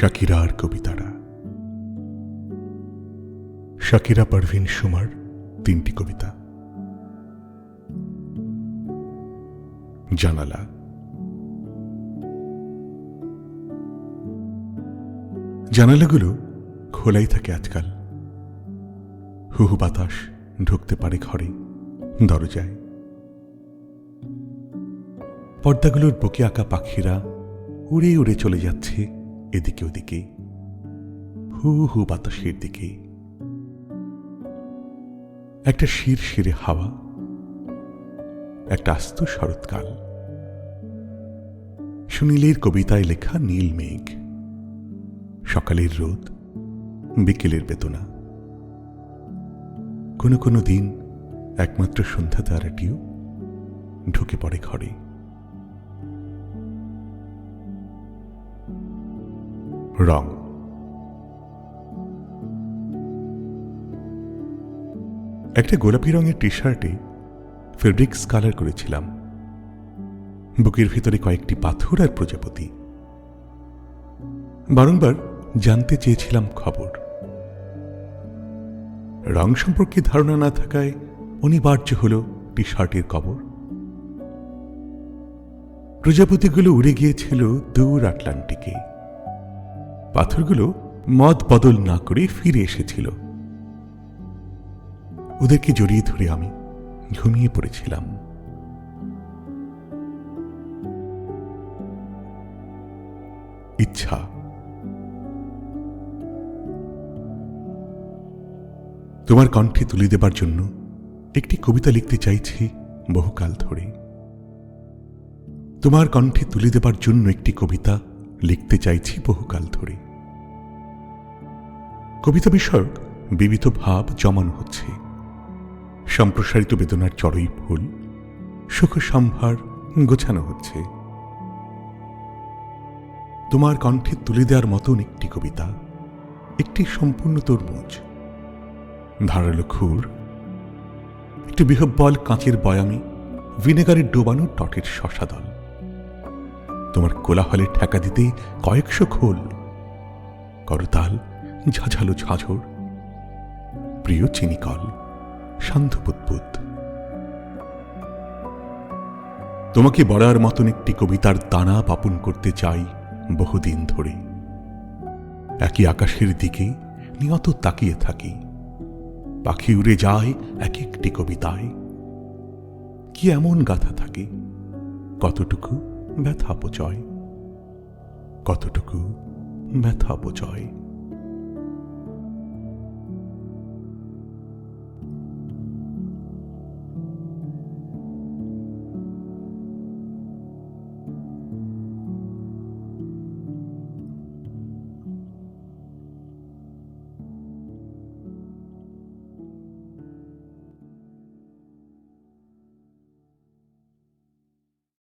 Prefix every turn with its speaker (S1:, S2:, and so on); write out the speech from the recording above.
S1: শাকিরার কবিতারা। শাকিরা পারভিন সুমার তিনটি কবিতা। জানালা। জানালাগুলো খোলাই থাকে আজকাল। হুহু বাতাস ঢুকতে পারে ঘরে, দরজায়। পর্দাগুলোর বুকে আঁকা পাখিরা উড়ে উড়ে চলে যাচ্ছে এদিকে ওদিকে হু হু বাতাসের দিকে। একটা শির শিরে হাওয়া, একটা আস্ত শরৎকাল। সুনীলের কবিতায় লেখা নীল মেঘ, সকালের রোদ, বিকেলের বেদনা। কোনো কোনো দিন একমাত্র সন্ধ্যা তারাটিও ঢুকে পড়ে ঘরে। রং। একটা গোলাপি রঙের টি শার্টে ফেব্রিক্স কালার করেছিলাম। বুকের ভিতরে কয়েকটি পাথর আর প্রজাপতি। বারংবার জানতে চেয়েছিলাম খবর। রং সম্পর্কে ধারণা না থাকায় অনিবার্য হল টি শার্টের কবর। প্রজাপতিগুলো উড়ে গিয়েছিল দূর আটলান্টিকে। পাথরগুলো মদ বদল না করে ফিরে এসেছিল। ওদেরকে জড়িয়ে ধরে আমি ঘুমিয়ে পড়েছিলাম। ইচ্ছা। তোমার কণ্ঠে তুলে দেবার জন্য একটি কবিতা লিখতে চাইছি বহুকাল ধরে। তোমার কণ্ঠে তুলে দেবার জন্য একটি কবিতা লিখতে চাইছি বহুকাল ধরে। কবিতা বিষয়ক বিবিধ ভাব জমানো হচ্ছে। সম্প্রসারিত বেদনার চড়ই ফুল, সুখ সম্ভার গোছানো হচ্ছে। তোমার কণ্ঠে তুলে দেওয়ার মতন একটি কবিতা, একটি সম্পূর্ণ তরমুজ। ধারালো খুর, একটি বিহব্বল কাঁচের বয়ামে ভিনেগারের ডোবানো টটের শশাদল তোমার কোলাহলে ঠেকা দিতে কয়েকশো খোল। করতাল ঝাঝালো ঝাঝর। প্রিয় চিনিকল শান্ত তোমাকে বলার মতন একটি কবিতার দানা পাপন করতে চাই বহুদিন ধরে। একই আকাশের দিকে নিয়ত তাকিয়ে থাকি। পাখি উড়ে যায় এক একটি কবিতায়। কি এমন গাথা থাকে? কতটুকু ব্যথা অপচয় কতটুকু ব্যথা অপচয়